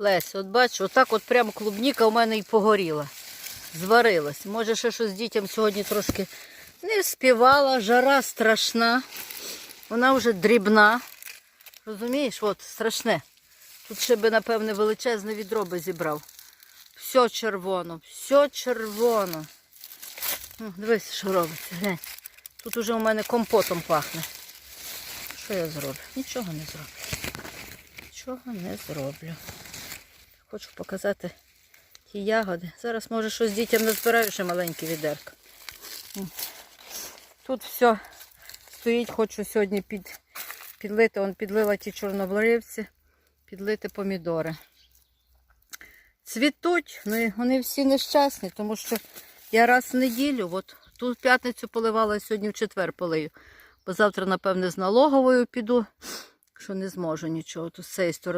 Лесь, от бачиш, отак от прямо клубніка у мене і погоріла. Зварилась. Може, ще щось дітям сьогодні трошки не співала, жара страшна. Вона вже дрібна. Розумієш, от страшне. Тут ще би, напевне, величезне відро би зібрав. Все червоно, все червоно. Ну, дивись, що робиться. Глянь. Тут уже у мене компотом пахне. Що я зроблю? Нічого не зроблю. Нічого не зроблю. Хочу показати ті ягоди. Зараз, може, щось дітям назбираю ще маленьке відерко. М. Тут все стоїть, хочу сьогодні під, підлити. Он підлила ті чорнобривці, підлити помідори. Цвітуть, ну вони всі нещасні, тому що я раз в неділю, от ту п'ятницю поливала, сьогодні в четвер полию. Бо завтра, напевне, з налоговою піду, що не зможу нічого тут з цієї сторони.